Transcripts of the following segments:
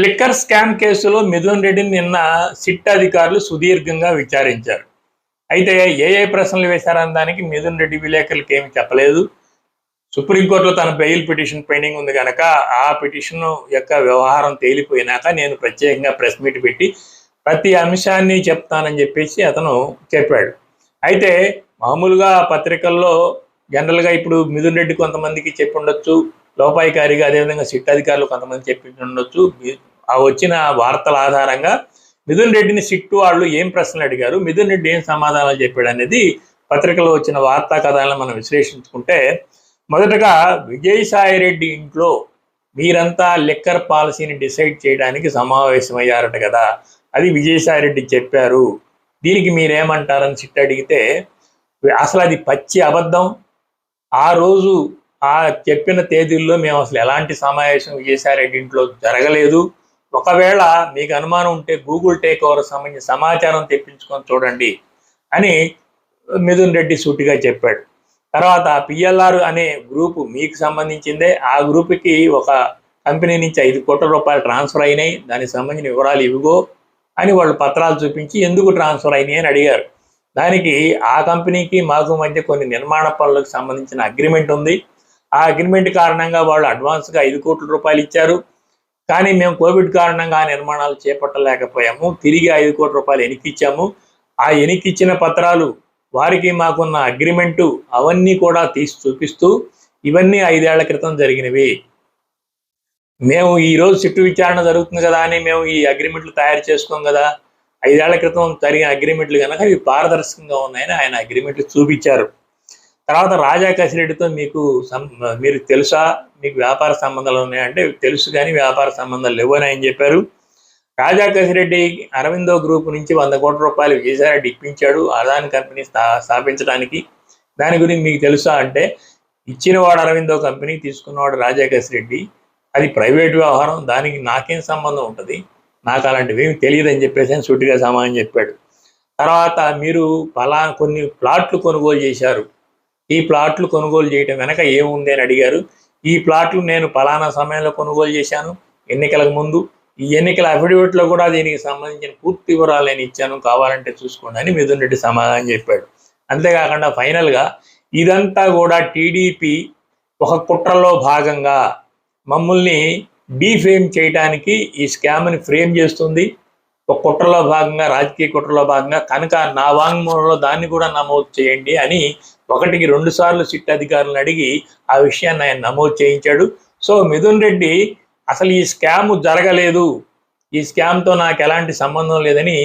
Liquor scam కేసులో మిథున్ రెడ్డిని నిన్న సిట్ అధికారులు సుదీర్ఘంగా విచారించారు. అయితే ఏ ఏ ప్రశ్నలు వేశారన్న దానికి మిథున్ రెడ్డి విలేకరులకు ఏమి చెప్పలేదు. సుప్రీంకోర్టులో తన బెయిల్ పిటిషన్ పెండింగ్ ఉంది కనుక ఆ పిటిషన్ యొక్క వ్యవహారం తేలిపోయినాక నేను ప్రత్యేకంగా ప్రెస్ మీట్ పెట్టి ప్రతి అంశాన్ని చెప్తానని చెప్పేసి అతను చెప్పాడు. అయితే మామూలుగా పత్రికల్లో జనరల్గా ఇప్పుడు మిథున్ రెడ్డి కొంతమందికి చెప్పి ఉండొచ్చు. లోపాయికారిగా అదేవిధంగా సిట్ అధికారులు కొంతమంది చెప్పి ఉండొచ్చు ఆ వచ్చిన వార్తల ఆధారంగా మిథున్ రెడ్డిని సిట్టు వాళ్ళు ఏం ప్రశ్నలు అడిగారు మిథున్ రెడ్డి ఏం సమాధానాలు చెప్పాడు అనేది పత్రికలో వచ్చిన వార్తా కథనాలను మనం విశ్లేషించుకుంటే మొదటగా విజయసాయి రెడ్డి ఇంట్లో మీరంతా లిక్కర్ పాలసీని డిసైడ్ చేయడానికి సమావేశమయ్యారట కదా. అది విజయసాయి రెడ్డి చెప్పారు. దీనికి మీరేమంటారని సిట్ అడిగితే అసలు అది పచ్చి అబద్ధం. ఆ రోజు ఆ చెప్పిన తేదీల్లో మేము అసలు ఎలాంటి సమావేశం విజయసాయిరెడ్డి ఇంట్లో జరగలేదు. ఒకవేళ మీకు అనుమానం ఉంటే గూగుల్ టేక్ ఓవర్ సంబంధించిన సమాచారం తెప్పించుకొని చూడండి అని మిథున్ రెడ్డి సూటిగా చెప్పాడు. తర్వాత పిఎల్ఆర్ అనే గ్రూపు మీకు సంబంధించిందే. ఆ గ్రూప్కి ఒక కంపెనీ నుంచి ఐదు కోట్ల రూపాయలు ట్రాన్స్ఫర్ అయినాయి. దానికి సంబంధించిన వివరాలు ఇవిగో అని వాళ్ళు పత్రాలు చూపించి ఎందుకు ట్రాన్స్ఫర్ అయినాయి అని అడిగారు. దానికి ఆ కంపెనీకి మాకు మధ్య కొన్ని నిర్మాణ పనులకు సంబంధించిన అగ్రిమెంట్ ఉంది. ఆ అగ్రిమెంట్ కారణంగా వాళ్ళు అడ్వాన్స్గా ఐదు కోట్ల రూపాయలు ఇచ్చారు. కానీ మేము కోవిడ్ కారణంగా ఆ నిర్మాణాలు చేపట్టలేకపోయాము. తిరిగి ఐదు కోట్ల రూపాయలు ఎనికిచ్చాము ఆ ఎనికిచ్చిన పత్రాలు వారికి మాకున్న అగ్రిమెంటు అవన్నీ కూడా తీసి చూపిస్తూ ఇవన్నీ ఐదేళ్ళ క్రితం జరిగినవి. మేము ఈ రోజు సిట్టు విచారణ జరుగుతుంది కదా అని మేము ఈ అగ్రిమెంట్లు తయారు చేసుకోం కదా. ఐదేళ్ళ క్రితం జరిగిన అగ్రిమెంట్లు కనుక ఇవి పారదర్శకంగా ఉన్నాయని ఆయన అగ్రిమెంట్లు చూపించారు. తర్వాత రాజా కసిరెడ్డితో మీకు సం- మీరు తెలుసా? మీకు వ్యాపార సంబంధాలు ఉన్నాయంటే తెలుసు కానీ వ్యాపార సంబంధాలు లేవు అని ఆయన చెప్పారు. రాజా కసిరెడ్డి అరవిందో గ్రూప్ నుంచి వంద కోట్ల రూపాయలు విజయసాయిరెడ్డి ఇప్పించాడు అదాని కంపెనీ స్థా స్థాపించడానికి. దాని గురించి మీకు తెలుసా అంటే ఇచ్చినవాడు అరవిందో కంపెనీ తీసుకున్నవాడు రాజా కసిరెడ్డి అది ప్రైవేట్ వ్యవహారం దానికి నాకేం సంబంధం ఉంటుంది? నాకు అలాంటివి ఏమి తెలియదని చెప్పేసి ఆయన సూటిగా సమాధానం చెప్పాడు. తర్వాత మీరు పలా కొన్ని ప్లాట్లు కొనుగోలు చేశారు. ఈ ప్లాట్లు కొనుగోలు చేయటం వెనక ఏముంది అని అడిగారు. ఈ ప్లాట్లు నేను పలానా సమయంలో కొనుగోలు చేశాను. ఎన్నికలకు ముందు ఈ ఎన్నికల అఫిడవిట్లో కూడా దీనికి సంబంధించిన పూర్తి వివరాలు నేను ఇచ్చాను. కావాలంటే చూసుకోండి అని మిథున్ రెడ్డి సమాధానం చెప్పాడు. అంతేకాకుండా ఫైనల్గా ఇదంతా కూడా టీడీపీ ఒక కుట్రలో భాగంగా మమ్మల్ని డీఫేమ్ చేయడానికి ఈ స్కామ్ని ఫ్రేమ్ చేస్తుంది. ఒక కుట్రలో భాగంగా రాజకీయ కుట్రలో భాగంగా కనుక నా వాంగ్మూలంలో దాన్ని కూడా నమోదు చేయండి అని ఒకటికి రెండు సార్లు సిట్ అధికారులను అడిగి ఆ విషయాన్ని ఆయన నమోదు చేయించాడు. సో మిథున్ రెడ్డి అసలు ఈ స్కామ్ జరగలేదు. ఈ స్కామ్తో నాకు ఎలాంటి సంబంధం లేదని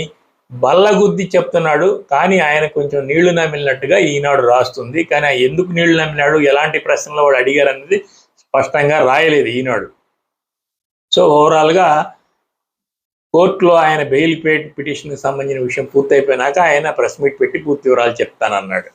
బల్లగుద్ది చెప్తున్నాడు. కానీ ఆయన కొంచెం నీళ్ళు నమిలినట్టుగా ఈనాడు రాస్తుంది. కానీ ఎందుకు నీళ్ళు నమ్మినాడు ఎలాంటి ప్రశ్నలు వాడు అడిగారు అనేది స్పష్టంగా రాయలేదు ఈనాడు. సో ఓవరాల్గా కోర్టులో ఆయన బెయిల్ పిటిషన్కి సంబంధించిన విషయం పూర్తయిపోయినాక ఆయన ప్రెస్ మీట్ పెట్టి పూర్తి వివరాలు చెప్తానన్నాడు.